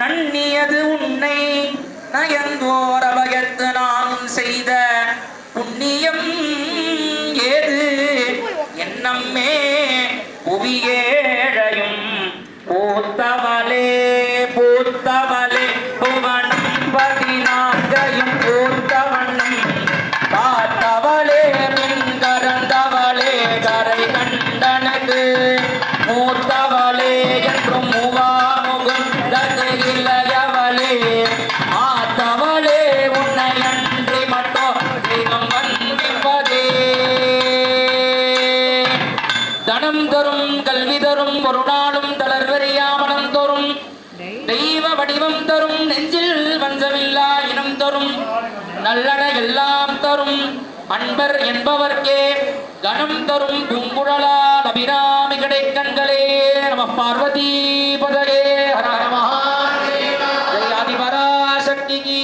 நன்னியது உன்னை. நயந்தோர பயத்து நானும் செய்த புண்ணியம் ஏது? என்னம்மே புவியேழையும் போத்தவளே போத்தவளே புவனம் பதினான்கையும் பூத்தவண்ணம் பார்த்தவளே மின் கரந்தவளே கரை கண்டனக்கு மூத்தவளே தரும் கல்வி தரும் ஒரு நாளும் தளர்வறியாமனம் தோறும். தெய்வ வடிவம் தரும் நெஞ்சில் வஞ்சமில்லா இனம் தரும். நல்லன எல்லாம் தரும் அன்பர் என்பவர்க்கே. கனம் தரும் பூங்குழலால் அபிராமி கடைக்கண்களே நம பார்வதி பதகே. ஹர ஹர மகாதேவா. ஜெய் ஆதிபராசக்திக்கு